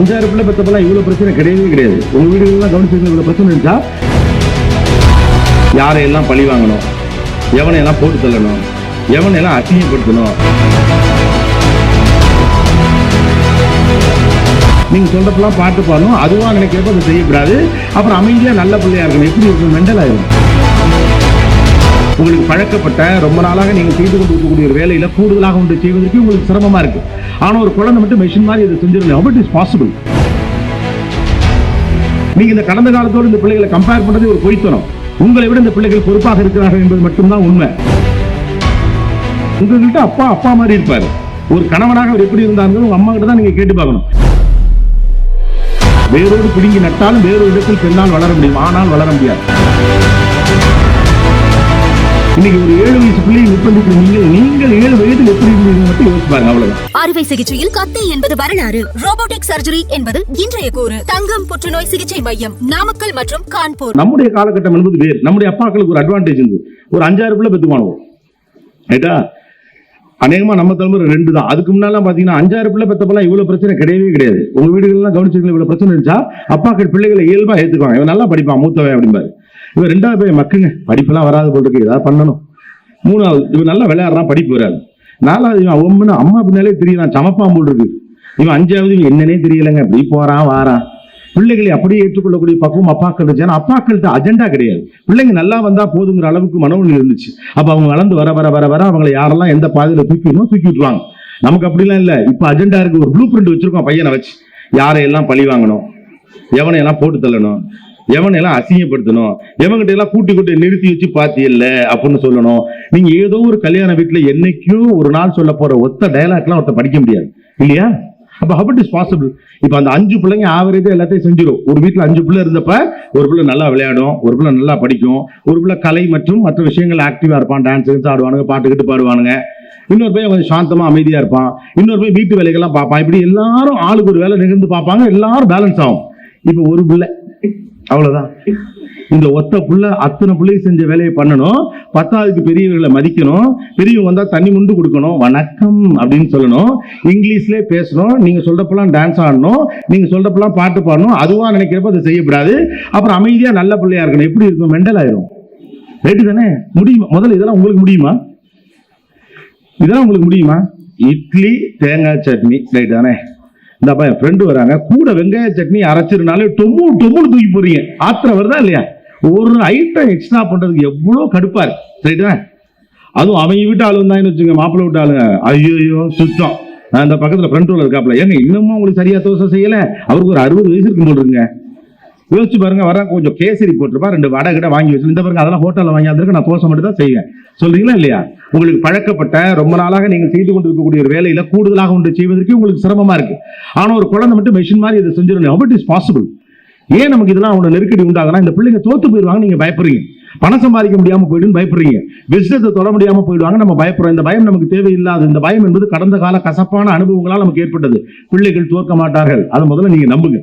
அஞ்சாறு பிள்ளை பெற்றப்பெல்லாம் இவ்வளவு பிரச்சனை கிடையவே கிடையாது. உங்க வீடுகள்லாம் கவனிச்சிருக்க இவ்வளவு பிரச்சனை இருந்தா யாரையெல்லாம் பழி வாங்கணும்? எவனையெல்லாம் போட்டு தள்ளணும்? எவனையெல்லாம் அசிங்கப்படுத்தணும்? நீங்க சொல்றப்பெல்லாம் பாட்டு பாடணும் அதுவா நினைக்கிறப்ப அதை செய்யக்கூடாது. அப்புறம் அமைதியா நல்ல பிள்ளையா இருக்கணும். எப்படி இருக்கும் மெண்டல் ஆயிரும் உங்களுக்கு பழக்கப்பட்ட ரொம்ப நாளாக நீங்கள் செய்து கொண்டு இருக்கக்கூடிய ஒரு வேலையில் கூடுதலாக ஒன்று செய்வதற்கு உங்களுக்கு சிரமமா இருக்கு. ஆனால் ஒரு குழந்தை மட்டும் மெஷின் மாதிரி இதை செஞ்சிருந்தேன் பட் இஸ் பாசிபிள் நீங்கள் இந்த கடந்த காலத்தோடு இந்த பிள்ளைகளை கம்பேர் பண்ணுறது ஒரு பொய்த்தனம். உங்களை விட இந்த பிள்ளைகள் பொறுப்பாக இருக்கிறார்கள் என்பது மட்டும்தான் உண்மை. உங்ககிட்ட அப்பா அப்பா மாதிரி இருப்பார். ஒரு கணவனாக அவர் எப்படி இருந்தாங்க உங்க அம்மா கிட்ட தான் நீங்க கேட்டு பார்க்கணும். வேரோடு பிடுங்கி நட்டாலும் வேறொரு இடத்தில் பெண்ணால் வளர முடியும். ஆனால் வளர முடியாது. இன்னைக்கு ஒரு ஏழு வயசு பிள்ளையை நிர்பந்திக்கிற நீங்கள் நீங்கள் ஏழு வயதில் எப்படி இருந்தீங்க மட்டும் யோசிச்சு பாருங்க அவ்வளவுதான். அறுவை சிகிச்சையில் கத்தை என்பது வரலாறு. ரோபோட்டிக் சர்ஜரி என்பது இன்றைய கூறு. தங்கம் புற்றுநோய் சிகிச்சை மையம் நாமக்கல் மற்றும் கான்பூர். நம்முடைய காலகட்டம் என்பது வேறு. நம்முடைய அப்பாக்களுக்கு ஒரு அட்வான்டேஜ் இருந்தது ஒரு அஞ்சாறு பிள்ளை பெற்றுமானோம் ரைட்டா? அநேகமா நம்ம தலைமுறை ரெண்டு தான். அதுக்கு முன்னாலாம் பாத்தீங்கன்னா அஞ்சாறு பிள்ளை பெற்றப்பெல்லாம் இவ்வளவு பிரச்சனை கிடையவே கிடையாது. உங்க வீடுகள்லாம் கவனிச்சிருக்கீங்க இவ்வளவு பிரச்சனை இருந்துச்சா? அப்பாக்கள் பிள்ளைகளை இயல்பா ஏத்துக்குவாங்க. இவன் நல்லா படிப்பான் மூத்தவன் அப்படிம்பாரு. இவன் ரெண்டாவது பேர் மக்குங்க படிப்பெல்லாம் வராது போல் இருக்கு ஏதாவது பண்ணணும். மூணாவது இவன் நல்லா விளையாடுறான் படிப்பு வராது. நாலாவது இவன் ஒம்முன்னு அம்மா பின்னாலே தெரியலாம் சமப்பான் போல் இருக்கு இவன் அஞ்சாவது இவன் என்னன்னே தெரியலங்க. இப்படி போறான் வாரான். பிள்ளைகளை அப்படியே ஏற்றுக்கொள்ளக்கூடிய பக்குவம் அப்பாக்கள் இருந்துச்சு ஆனா அப்பாக்கள்கிட்ட அஜெண்டா கிடையாது. பிள்ளைங்க நல்லா வந்தா போதுங்கிற அளவுக்கு மனநிலை இருந்துச்சு. அப்ப அவங்க வளர்ந்து வர வர வர வர அவங்களை யாரெல்லாம் எந்த பாதையில தூக்கி தூக்கி விட்டுருவாங்க. நமக்கு அப்படிலாம் இல்ல. இப்ப அஜெண்டா இருக்கு. ஒரு ப்ளூ பிரிண்ட் வச்சிருக்கோம் பையனை வச்சு. யாரையெல்லாம் பழி வாங்கணும்? எவனையெல்லாம் போட்டு தள்ளணும்? எவனை எல்லாம் அசிங்கப்படுத்தணும்? எவன்கிட்ட எல்லாம் கூட்டி கூட்டி நிறுத்தி வச்சு பாத்தியல்ல அப்படின்னு சொல்லணும். நீங்க ஏதோ ஒரு கல்யாண வீட்டுல என்னைக்கும் ஒரு நாள் சொல்ல போற ஒத்த டயலாக்லாம் ஒருத்த படிக்க முடியாது. இல்லையா? அப்ப how இஸ் பாசிபிள் இப்ப அந்த அஞ்சு பிள்ளைங்க ஆவரேஜா எல்லாத்தையும் செஞ்சிடும் ஒரு வீட்டுல அஞ்சு பிள்ளை இருந்தப்ப ஒரு பிள்ளை நல்லா விளையாடும் ஒரு பிள்ளை நல்லா படிக்கும் ஒரு பிள்ளை கலை மற்றும் மற்ற விஷயங்கள் ஆக்டிவா இருப்பான் டான்ஸ் ஆடுவானுங்க பாட்டு கிட்டு பாடுவானுங்க. இன்னொரு பையன் கொஞ்சம் சாந்தமா அமைதியா இருப்பான். இன்னொரு பையன் வீட்டு வேலைகள்லாம் பார்ப்பான். இப்படி எல்லாரும் ஆளுக்கு ஒரு வேலை நிகழ்ந்து பார்ப்பாங்க எல்லாரும் பேலன்ஸ் ஆகும். இப்ப ஒரு பிள்ளை அவ்வளவுதான். இந்த ஒத்த புள்ள அத்தனை பிள்ளைக்கு செஞ்ச வேலையை பண்ணணும். பத்தாவதுக்கு பெரியவர்களை மதிக்கணும். பெரியவங்க வந்தா தண்ணி முண்டு கொடுக்கணும். வணக்கம் அப்படின்னு சொல்லணும். இங்கிலீஷ்லயே பேசணும். நீங்க சொல்றப்பெல்லாம் டான்ஸ் ஆடணும். நீங்க சொல்றப்பெல்லாம் பாட்டு பாடணும். அதுவா நினைக்கிறப்ப அதை செய்யக்கூடாது. அப்புறம் அமைதியா நல்ல பிள்ளையா இருக்கணும். எப்படி இருக்கும் மெண்டல் ஆயிரும். ரைட்டு தானே? முடியுமா? முதல்ல இதெல்லாம் உங்களுக்கு முடியுமா? இதெல்லாம் உங்களுக்கு முடியுமா? இட்லி தேங்காய் சட்னி. ரைட் தானே? இந்தப்பா என் ஃப்ரெண்டு வராங்க. கூட வெங்காய சட்னி அரைச்சிருனாலே டொம்மு டொம்முன்னு தூக்கி போறீங்க ஆத்திரம் வருதா இல்லையா? ஒரு ஐட்டம் எக்ஸ்ட்ரா பண்றதுக்கு எவ்வளோ கடுப்பா இருக்கு. அதுவும் அவங்க வீட்டு ஆளு வந்தாங்கன்னு வச்சுங்க மாப்பிள்ளை விட்டு ஆளுங்க. ஐயோ சுத்தம். அந்த பக்கத்தில் ஃப்ரண்ட் ரோல இருக்காப்ல ஏங்க இன்னமும் உங்களுக்கு சரியா தோசை செய்யலை? அவருக்கு ஒரு அறுபது வயசு இருக்கும் போல் யோசிச்சு பாருங்க வர கொஞ்சம் கேசரி போட்டிருப்பா. ரெண்டு வடை கிட்ட வாங்கி வச்சு இந்த பாருங்க அதெல்லாம் ஹோட்டலில் வாங்கி வந்திருக்கு. நான் தோசை மட்டும் தான் செய்வேன். சொல்றீங்களா இல்லையா? உங்களுக்கு பழக்கப்பட்ட ரொம்ப நாளாக நீங்கள் செய்து கொண்டு இருக்கக்கூடிய ஒரு வேலையில கூடுதலாக ஒன்று செய்வதற்கு உங்களுக்கு சிரமமா இருக்கு. ஆனால் ஒரு குழந்தை மட்டும் மெஷின் மாதிரி இதை செஞ்சிடணும். How இஸ் is ஏன் நமக்கு இதெல்லாம் அவனோட நெருக்கடி உண்டாகுனா இந்த பிள்ளைங்க தோத்து போயிடுவாங்க நீங்க பயப்படுறீங்க. பணம் சம்பாதிக்க முடியாம போயிடுன்னு பயப்படுறீங்க. விசிட்டத்தை தொட முடியாம போயிடுவாங்க நம்ம பயப்படுறோம். இந்த பயம் நமக்கு தேவையில்லாத இந்த பயம் என்பது கடந்த கால கசப்பான அனுபவங்களால் நமக்கு ஏற்பட்டது. பிள்ளைகள் தோற்க மாட்டார்கள். அதை முதல்ல நீங்க நம்புங்க.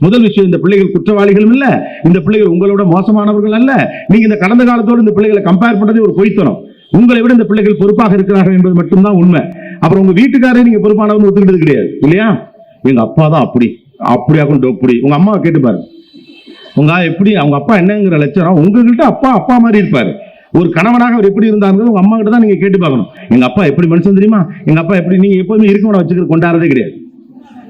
முதல் விஷயம் இந்த பிள்ளைகள் குற்றவாளிகளும் இல்ல. இந்த பிள்ளைகள் உங்களோட மோசமானவர்கள் அல்ல. நீங்க இந்த கடந்த காலத்தோடு இந்த பிள்ளைகளை கம்பேர் பண்றதே ஒரு பொய்த்தனம். உங்களை விட இந்த பிள்ளைகள் பொறுப்பாக இருக்கிறார்கள் என்பது மட்டும்தான் உண்மை. அப்புறம் உங்க வீட்டுக்காரே நீங்க பொறுப்பானவங்க ஒத்துக்கிட்டது கிடையாது இல்லையா? எங்க அப்பா தான் அப்படி. அப்படியாகும் கொண்டு உங்க அம்மாவை கேட்டு பாருங்க உங்க எப்படி அவங்க அப்பா என்னங்கிற லட்சணம் உங்ககிட்ட அப்பா அப்பா மாதிரி இருப்பாரு. ஒரு கணவனாக அவர் எப்படி இருந்தாங்க உங்க அம்மா கிட்ட தான் நீங்க கேட்டு பார்க்கணும். எங்க அப்பா எப்படி மனுஷன் தெரியுமா? எங்க அப்பா எப்படி நீங்க எப்போதுமே இருக்கவனை வச்சுக்கிறது கொண்டாடுறதே கிடையாது.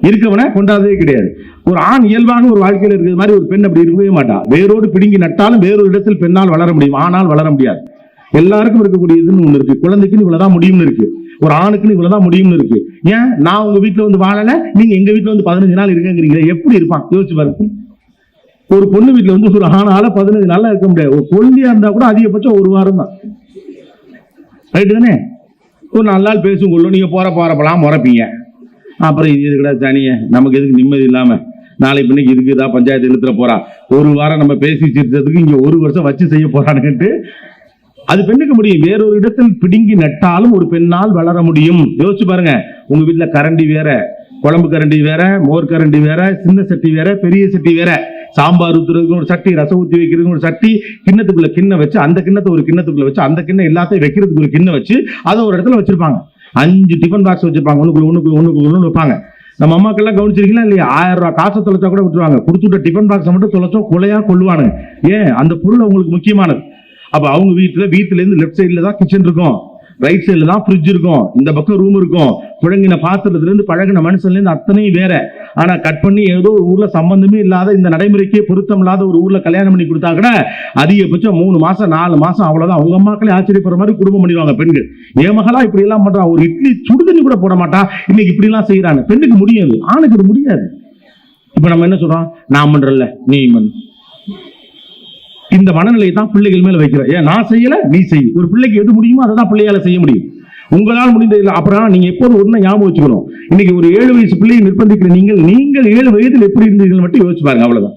இருக்கவனை கொண்டாடுறதே கிடையாது. ஒரு ஆண் இயல்பான ஒரு வாழ்க்கையில் இருக்கிற மாதிரி ஒரு பெண் அப்படி இருக்கவே மாட்டான் வேரோடு பிடுங்கி நட்டாலும் வேறொரு இடத்தில் பெண்ணால் வளர முடியும். ஆனால் வளர முடியாது. எல்லாருக்கும் இருக்கக்கூடியதுன்னு ஒண்ணு இருக்கு. குழந்தைக்குன்னு இவ்வளவுதான் முடியும்னு இருக்கு. ஒரு ஆணுக்குன்னு இவ்வளவுதான் முடியும்னு இருக்கு. ஏன்? நான் உங்க வீட்டுல வந்து வாழல நீங்க எங்க வீட்டுல வந்து பதினஞ்சு நாள் இருக்கங்கிறீங்க எப்படி இருப்பான்? யோசிச்சு பாருங்க. ஒரு பொண்ணு வீட்டுல வந்து ஒரு ஆணால பதினஞ்சு நாளா இருக்க முடியாது. ஒரு கொல்லியா இருந்தா கூட அதிகபட்சம் ஒரு வாரம் தான். ரைட்டு தானே? ஒரு நாலு நாள் பேசும் கொள்ளும் நீங்க போற போறப்பலாம் முறப்பீங்க அப்புறம் இது எதுக்குடா தனிய? நமக்கு எதுக்கு நிம்மதி இல்லாம? நாளை பின்னைக்கு இதுக்கு ஏதாவது பஞ்சாயத்து எழுத்துல போறா? ஒரு வாரம் நம்ம பேசி சிரிச்சதுக்கு இங்க ஒரு வருஷம் வச்சு செய்ய போறானுன்ட்டு அது பெண்ணுக்கு முடியும். வேறொரு இடத்தில் பிடுங்கி நட்டாலும் ஒரு பெண்ணால் வளர முடியும். யோசிச்சு பாருங்க. உங்க வீட்டுல கரண்டி வேற குழம்பு கரண்டி வேற மோர் கரண்டி வேற சின்ன சட்டி வேற பெரிய சட்டி வேற. சாம்பார் ஊத்துறதுக்கு ஒரு சட்டி ரசம் ஊத்தி வைக்கிறதுக்கு ஒரு சட்டி கிண்ணத்துக்குள்ள கிண்ண வச்சு அந்த கிண்ணத்தை ஒரு கிண்ணத்துக்குள்ள வச்சு அந்த கிண்ணம் எல்லாத்தையும் வைக்கிறதுக்கு ஒரு கிண்ணம் வச்சு அதை ஒரு இடத்துல வச்சிருப்பாங்க. அஞ்சு டிஃபன் பாக்ஸ் வச்சிருப்பாங்க. ஒண்ணுக்குள்ள ஒண்ணுக்குள்ள ஒண்ணுக்குள்ள வைப்பாங்க. நம்ம அம்மாக்கெல்லாம் கவனிச்சிருக்கீங்களா இல்லையா? ஆயிரம் ரூபாய் காசை தொலைச்சா கூட விட்டுருவாங்க. கொடுத்துட்ட டிஃபன் பாக்ஸை மட்டும் தொலைச்சோம் கொலையா கொள்ளுவானுங்க. ஏன்? அந்த பொருள் அவங்களுக்கு முக்கியமானது. அப்ப அவங்க வீட்டுல வீட்டுல இருந்து லெஃப்ட் சைடில் தான் கிச்சன் இருக்கும். ரைட் சைடில் தான் ஃப்ரிட்ஜ் இருக்கும். இந்த பக்கம் ரூம் இருக்கும். புழங்கின பாத்திரத்துல இருந்து பழகின மனுஷன்ல இருந்து அத்தனையும் வேற. ஆனா கட் பண்ணி ஏதோ ஒரு ஊர்ல சம்பந்தமே இல்லாத இந்த நடைமுறைக்கே பொருத்தம் இல்லாத ஒரு ஊர்ல கல்யாணம் பண்ணி கொடுத்தா கூட அதிகபட்சம் மூணு மாசம் நாலு மாசம் அவ்வளவுதான். அவங்க அம்மாக்களே ஆச்சரியப்படுற மாதிரி குடும்பம் பண்ணிடுவாங்க பெண்கள். என் மகளா இப்படி எல்லாம் பண்ணுறான் ஒரு இட்லி சுடுதண்ணி கூட போட மாட்டா. இன்னைக்கு இப்படி எல்லாம் செய்யறாங்க பெண்ணுக்கு முடியாது. ஆணுக்கு முடியாது. இப்ப நம்ம என்ன சொல்றோம்? நான் பண்றல நீ பண்ணு. இந்த மனநிலையை தான் பிள்ளைகள் மேல வைக்கிறோம் ஏன் நான் செய்யல நீ செய். ஒரு பிள்ளைக்கு எது முடியுமோ அதை தான் பிள்ளையால செய்ய முடியும். உங்களால் முடிந்த இல்லை அப்புறம் நீங்க எப்போது ஒன்று ஞாபகம் வச்சுக்கணும். இன்னைக்கு ஒரு ஏழு வயசு பிள்ளையை நிர்பந்திக்கிற நீங்கள் நீங்கள் ஏழு வயதில் எப்படி இருந்தீர்கள் மட்டும் யோசிச்சு பாருங்க அவ்வளவுதான்.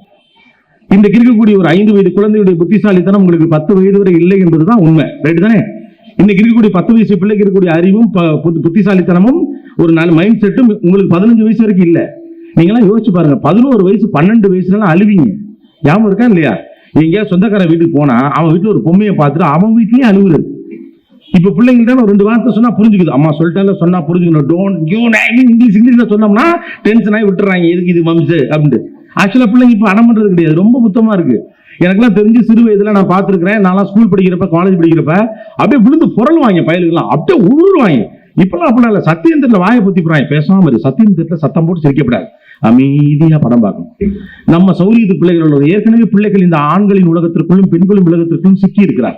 இன்றைக்கு இருக்கக்கூடிய ஒரு ஐந்து வயது குழந்தையுடைய புத்திசாலித்தனம் உங்களுக்கு பத்து வயது வரை இல்லை என்பதுதான் உண்மை. ரைட்டு தானே? இன்னைக்கு இருக்கக்கூடிய பத்து வயசு பிள்ளைக்கு இருக்கக்கூடிய அறிவும் புத்திசாலித்தனமும் ஒரு நல்ல மைண்ட் செட்டும் உங்களுக்கு பதினஞ்சு வயசு வரைக்கும் இல்லை. நீங்களாம் யோசிச்சு பாருங்க பதினோரு வயசு பன்னெண்டு வயசுலாம் அழுவீங்க. ஞாபகம் இருக்கா இல்லையா? எங்கேயா சொந்தக்கார வீட்டுக்கு போனா அவன் வீட்டுல ஒரு பொம்மையை பார்த்துட்டு அவன் வீட்லயே அழுகுறது இப்ப பிள்ளைங்கள்ட்ட ஒரு ரெண்டு வார்த்தை சொன்னா புரிஞ்சுக்குது. அம்மா சொல்லிட்டேன் சொன்னா புரிஞ்சுக்கணும். டோன்ட் யூ இங்கிலீஷ் இங்கிலீஷ்ல சொன்னோம்னா டென்ஷன் ஆகி விட்டுறாங்க. எதுக்கு இது மம்சு அப்படின்ட்டு. ஆக்சுவலா பிள்ளைங்க இப்ப அடம் பண்றது கிடையாது. ரொம்ப புத்தமா இருக்கு. எனக்கெல்லாம் தெரிஞ்சு சிறு வயதுல நான் பார்த்திருக்கிறேன். நான்லாம் ஸ்கூல் படிக்கிறப்ப காலேஜ் படிக்கிறப்ப அப்படியே விழுந்து புரள் வாங்க பயலுக்கெல்லாம் அப்படியே உருவாங்க இப்பெல்லாம் அப்படிலாம் இல்ல. சத்தியந்திரத்துல வாயை பத்தி போறாங்க பேசாம இரு. சத்தியந்திரத்துல சத்தம் போட்டு சிரிக்கப்படாது. அமைதியா படம் பார்க்கணும். நம்ம சௌரியத்து பிள்ளைகளோட ஏற்கனவே பிள்ளைகள் இந்த ஆண்களின் உலகத்திற்குள்ளும் பெண்களின் உலகத்திற்கும் சிக்கி இருக்கிறார்.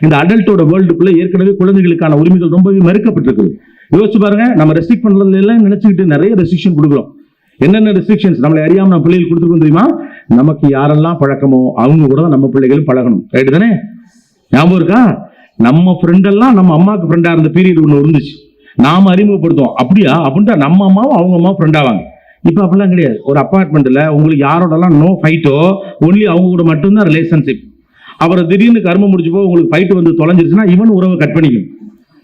இந்த அடல்ட்டோட வேர்ல்டுக்குள்ள ஏற்கனவே குழந்தைகளுக்கான உரிமைகள் ரொம்பவே மறுக்கப்பட்டிருக்குது. யோசிச்சு பாருங்க நம்ம ரெஸ்ட்ரிக்ட் பண்றதுல எல்லாம் நினைச்சுக்கிட்டு நிறைய ரெஸ்ட்ரிக்ஷன் கொடுக்குறோம். என்னென்ன ரெஸ்ட்ரிக்ஷன்ஸ் நம்மளை அறியாம நம்ம பிள்ளைகள் கொடுத்துருக்கோம் தெரியுமா? நமக்கு யாரெல்லாம் பழக்கமோ அவங்க கூட தான் நம்ம பிள்ளைகளும் பழகணும். ரைட்டு தானே? ஞாபகம் இருக்கா? நம்ம ஃப்ரெண்டெல்லாம் நம்ம அம்மாவுக்கு ஃப்ரெண்டாக இருந்த பீரியட் ஒன்று இருந்துச்சு. நாம அறிமுகப்படுத்துவோம். அப்படியா? அப்படின்ட்டா நம்ம அம்மாவும் அவங்க அம்மாவும் ஃப்ரெண்ட் ஆவாங்க. இப்போ அப்படிலாம் கிடையாது. ஒரு அப்பார்ட்மெண்ட்டில் உங்களுக்கு யாரோடலாம் நோ ஃபைட்டோ ஒன்லி அவங்க கூட மட்டும்தான் ரிலேஷன்ஷிப் அவரை திடீர்னு கர்மம் முடிச்சு போய் உங்களுக்கு ஃபைட் வந்து தொலைஞ்சிருச்சுன்னா இவன் உறவை கட் பண்ணிக்கும்.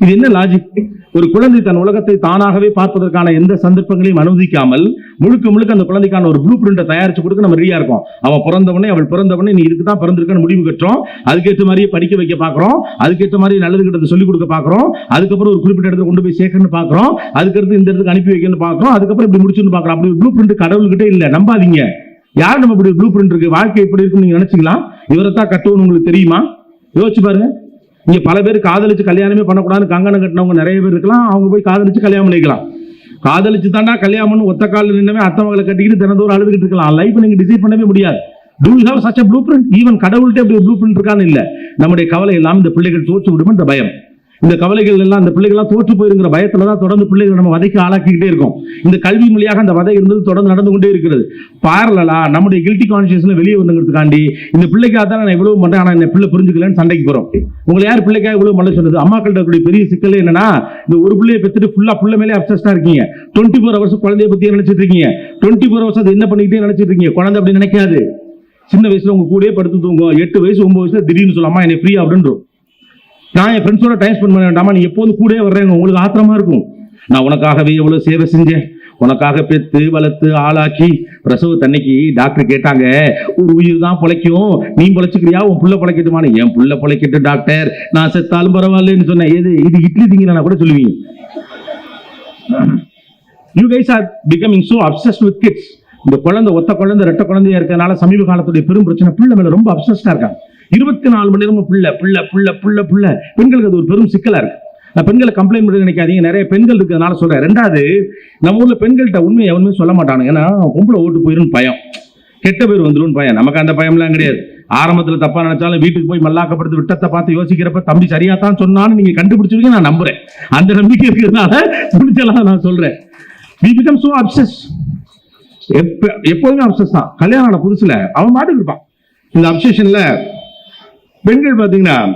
இது என்ன லாஜிக் ஒரு குழந்தை தன் உலகத்தை தானாகவே பார்ப்பதற்கான எந்த சந்தர்ப்பங்களையும் அனுமதிக்காமல் முழுக்க முழுக்க அந்த குழந்தைக்கான ஒரு ப்ளூ பிரிண்டை தயாரிச்சு கொடுக்க நம்ம ரெடியா இருக்கோம். அவன் பிறந்தவனே அவள் பிறந்தவனே நீ இதுக்கு தான் பிறந்திருக்கன்னு முடிவு கட்டுறோம். அதுக்கேற்ற மாதிரியே படிக்க வைக்க பார்க்குறோம். அதுக்கேற்ற மாதிரி நல்லது கிட்டது சொல்லிக் கொடுக்க பார்க்குறோம். அதுக்கப்புறம் ஒரு குறிப்பிட்ட இடத்துல கொண்டு போய் சேர்க்கணும்னு பார்க்குறோம். அதுக்கடுத்து இந்த இடத்துக்கு அனுப்பி வைக்கணும்னு பார்க்குறோம். அதுக்கப்புறம் இப்படி முடிச்சுன்னு பார்க்குறோம். அப்படி ப்ளூ பிரிண்ட் கடவுள்கிட்ட இல்லை. நம்பாதீங்க. யார் நம்ம இப்படி ப்ளூ பிரிண்ட் இருக்கு? வாழ்க்கை எப்படி இருக்குன்னு நீங்க நினைச்சீங்களா இவரை தான் கட்டணும்னு உங்களுக்கு தெரியுமா? யோசிச்சு பாருங்க. இங்க பல பேர் காதலிச்சு கல்யாணமே பண்ணக்கூடாதுன்னு கங்கணம் கட்டினவங்க நிறைய பேர் இருக்கலாம். அவங்க போய் காதலிச்சு கல்யாணம் பண்ணிக்கலாம். காதலிச்சு தாண்டா கல்யாணம்னு ஒத்த காலில் நின்னவே அத்தை மகளை கட்டிக்கிட்டு தினந்தோறும் அழுதுகிட்டு இருக்கலாம். லைஃப் நீங்க டிசைட் பண்ணவே முடியாது. To have such a blueprint even கடவுள்கிட்ட அப்படி ப்ளூ பிரிண்ட் இருக்கான்னு இல்லை. நம்முடைய கவலை எல்லாம் இந்த பிள்ளைகள் தோற்று விடும் இந்த பயம். இந்த கவலைகள் எல்லாம் இந்த பிள்ளைகள்லாம் தோற்று போயிருங்கிற பயத்துல தான் தொடர்ந்து பிள்ளைகளை நம்ம வதைக்கு ஆளாக்கிக்கிட்டே இருக்கோம். இந்த கல்வி மொழியாக அந்த வதை இருந்தது தொடர்ந்து நடந்து கொண்டே இருக்கிறது. பார்லலா நம்முடைய கில்ட்டி கான்சியஸ்ல வெளியே வந்துங்கிறதுக்காண்டி இந்த பிள்ளைக்காக தான் நான் இவ்வளவு பண்றேன் ஆனா இந்த பிள்ளை புரிஞ்சுக்கலன்னு சண்டைக்கு போறோம். உங்களை யார் பிள்ளைக்காக இவ்வளவு பண்ண சொன்னது? அம்மாக்கள்கிட்ட கூடிய பெரிய சிக்கல் என்னன்னா இந்த ஒரு பிள்ளையை பெற்றுட்டு ஃபுல்லா புள்ள மேலே அப்சஸ்டா இருக்கீங்க. டுவெண்ட்டி ஃபோர் ஹவர்ஸ் குழந்தைய பத்தியே நினைச்சிட்டு இருக்கீங்க. டுவெண்ட்டி ஃபோர் ஹவர்ஸ் என்ன பண்ணிக்கிட்டே நினைச்சிட்டு இருக்கீங்க? குழந்தை அப்படி நினைக்காது. சின்ன வயசுல உங்க கூடயே படுத்து தூங்கும். எட்டு வயசு ஒன்பது வயசுல திடீர்னு சொல்லாமா என்னை ஃப்ரீ அப்படின்றோம் நான் என் ஃப்ரெண்ட்ஸோட டைம் ஸ்பெண்ட் பண்ண வேண்டாமா? நீ எப்போதும் கூட வர்றேங்க உங்களுக்கு ஆத்திரமா இருக்கும். நான் உனக்காகவே எவ்வளவு சேவை செஞ்சேன். உனக்காக பெத்து வளர்த்து ஆளாக்கி பிரசவ தன்னைக்கு டாக்டர் கேட்டாங்க. ஒரு உயிர் தான் பிழைக்கும். நீ பிழைச்சிக்கிறியா? உன் புள்ள பொழைக்கட்டுமான்னு? என் புள்ள பிழைக்கட்டு டாக்டர் நான் செத்தாலும் பரவாயில்லன்னு சொன்னேன். எது? இது இட்லி நான் கூட சொல்லுவீங்க. You guys are becoming so obsessed with kids இந்த குழந்தை ஒத்த குழந்தை ரெட்ட குழந்தையா இருக்கிறதுனால சமீப காலத்துடைய பெரும் பிரச்சனை பிள்ளை மேல ரொம்ப அப்சஸ்டா இருக்காங்க. இருபத்தி நாலு மணி நேரமும் பிள்ளை பிள்ளை பிள்ளை பிள்ளை பிள்ளை. பெண்களுக்கு அது ஒரு பெரும் சிக்கலா இருக்கு. நான் பெண்களை கம்ப்ளைண்ட் பண்ணி நினைக்காதீங்க. நிறைய பெண்கள் இருக்கிறதுனால சொல்றேன். ரெண்டாவது நம்ம ஊர்ல பெண்கள்கிட்ட உண்மையை எவனுமே சொல்ல மாட்டானுங்க. ஏன்னா பொம்பளை ஓட்டு போயிரும் பயம். கெட்ட பேர் வந்துடும் பயம். நமக்கு அந்த பயம்லாம் கிடையாது. ஆரம்பத்தில் தப்பா நினைச்சாலும் வீட்டுக்கு போய் மல்லாக்கப்படுத்து விட்டத்தை பார்த்து யோசிக்கிறப்ப தம்பி சரியா தான் சொன்னான்னு நீங்க கண்டுபிடிச்சிருக்கீங்க நான் நம்புறேன். அந்த நம்பிக்கை இருக்கிறதுனால முடிச்சலாம் நான் சொல்றேன். வி பிகம் சோ அப்சஸ் எப்ப எப்போதுமே அப்சஸ் தான். கல்யாணம் ஆன புதுசுல அவன் மாட்டுக்கு இருப்பான். இந்த அப்சஷன்ல பெண்கள் பாத்தீங்கன்னா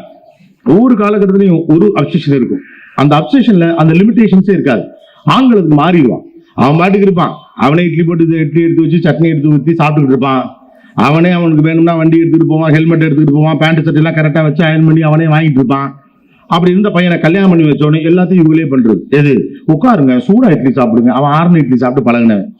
ஒவ்வொரு காலகட்டத்திலையும் ஒரு அப்சஷன் இருக்கும். அந்த அப்சஷன்ல அந்த லிமிடேஷன்ஸே இருக்காது. ஆண்களுக்கு மாறிடுவான். அவன் பாட்டுக்கு இருப்பான். அவனே இட்லி போட்டு இட்லி எடுத்து வச்சு சட்னி எடுத்து ஊற்றி சாப்பிட்டுட்டு இருப்பான். அவனே அவனுக்கு வேணும்னா வண்டி எடுத்துட்டு போவான் ஹெல்மெட் எடுத்துட்டு போவான் பேண்ட் சட்டை எல்லாம் கரெக்டா வச்சு அயன் பண்ணி அவனே வாங்கிட்டு இருப்பான். அப்படி இருந்த பையனை கல்யாணம் பண்ணி வச்சோடனே எல்லாத்தையும் இவங்களே பண்றது. எது? உட்காருங்க சூடா இட்லி சாப்பிடுங்க. அவன் ஆறுன இட்லி சாப்பிட்டு பழகினவன்.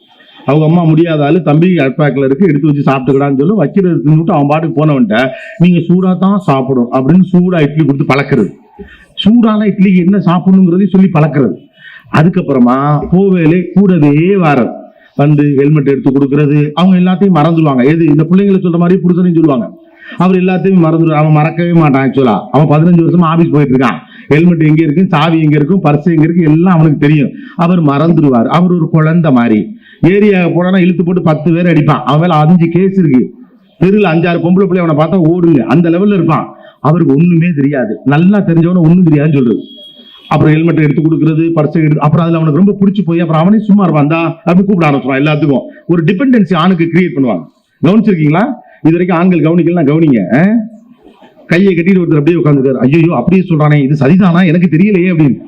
அவங்க அம்மா முடியாத ஆளு தம்பி அட்பேக்ல இருக்கு எடுத்து வச்சு சாப்பிட்டுக்கடான்னு சொல்லி வைக்கிறது தின்னுட்டு அவன் பாட்டுக்கு போனவன்ட்ட நீங்க சூடா தான் சாப்பிடும் அப்படின்னு சூடா இட்லி கொடுத்து பழக்கிறது. சூடான இட்லிக்கு என்ன சாப்பிடணுங்கிறதையும் சொல்லி பழக்கிறது. அதுக்கப்புறமா கோவேலே கூடவே வாரது வந்து ஹெல்மெட் எடுத்து கொடுக்கறது. அவங்க எல்லாத்தையும் மறந்துடுவாங்க. எது? இந்த பிள்ளைங்களை சொல்ற மாதிரி புருஷனையும் சொல்லுவாங்க. அவர் எல்லாத்தையும் மறந்துடும் அவன் மறக்கவே மாட்டான் ஆக்சுவலா அவன் பதினஞ்சு வருஷமா ஆபீஸ் போயிட்டு இருக்கான். ஹெல்மெட் எங்க இருக்கு? சாவி எங்க இருக்கும்? பர்ஸ் எங்க இருக்கு? எல்லாம் அவனுக்கு தெரியும். அவர் மறந்துடுவார். அவர் ஒரு குழந்தை மாதிரி. ஏரியா போனா இழுத்து போட்டு பத்து பேர் அடிப்பான். அவன் மேல அஞ்சு கேஸ் இருக்கு. தெருவில் அஞ்சாறு பொம்பளை பிள்ளை அவனை பார்த்தா ஓடுங்க அந்த லெவல்ல இருப்பான். அவருக்கு ஒண்ணுமே தெரியாது. நல்லா தெரிஞ்சவன ஒண்ணும் தெரியாதுன்னு சொல்றது. அப்புறம் ஹெல்மெட் எடுத்து கொடுக்கறது பர்ஸ் எடுத்து அப்புறம் அதுல அவனுக்கு ரொம்ப பிடிச்சி போய் அப்புறம் அவனே சும்மா இருப்பான். தா அப்படி கூப்பிட ஆரம்பிச்சுவான் எல்லாத்துக்கும். ஒரு டிபெண்டன்சி ஆணுக்கு கிரியேட் பண்ணுவாங்க. கவனிச்சிருக்கீங்களா? இது வரைக்கும் ஆண்கள் கவனிக்கலாம் கவனிங்க. கையை கட்டிட்டு ஒருத்தர் அப்படியே உட்காந்துருக்காரு ஐயோ அப்படியே சொல்றானே. இது சரிதானா? எனக்கு தெரியலையே அப்படின்னு.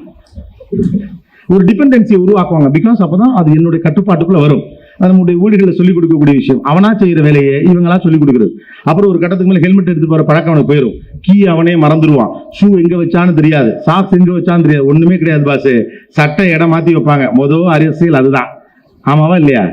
ஒரு டிபெண்டன்சியை உருவாக்குவாங்க. பிகாஸ் அப்பதான் அது என்னுடைய கட்டுப்பாட்டுக்குள்ள வரும். அது நம்முடைய ஊழியர்களை சொல்லிக் கொடுக்கக்கூடிய விஷயம். அவனா செய்கிற வேலையை இவங்களா சொல்லிக் கொடுக்குறது. அப்புறம் ஒரு கட்டத்துக்கு மேலே ஹெல்மெட் எடுத்து போகிற பழக்கம் அவனுக்கு போயிடும் கீ அவனே மறந்துடுவான் ஷூ எங்கே வச்சான்னு தெரியாது. சாக்ஸ் எங்கே வச்சான்னு தெரியாது. ஒன்றுமே கிடையாது பாஸ் சட்டை இடம் மாற்றி வைப்பாங்க. மொதல் அரசியல் அதுதான். ஆமாவா இல்லையா?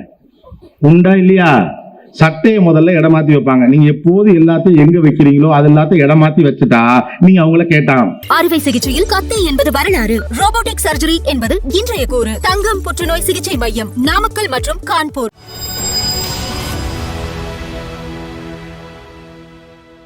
உண்டா இல்லையா? சட்டையை முதல்ல இடமாத்தி மாத்தி வைப்பாங்க. நீங்க எப்போது எல்லாத்தையும் எங்க வைக்கிறீங்களோ அது எல்லாத்தையும் இடமாத்தி மாத்தி வச்சுட்டா நீங்க அவங்கள கேட்டாங்க அறுவை சிகிச்சையில் கத்தை என்பது வரலாறு. ரோபோட்டிக் சர்ஜரி என்பது இன்றைய கூறு. தங்கம் புற்றுநோய் சிகிச்சை மையம் நாமக்கல் மற்றும் கான்பூர்.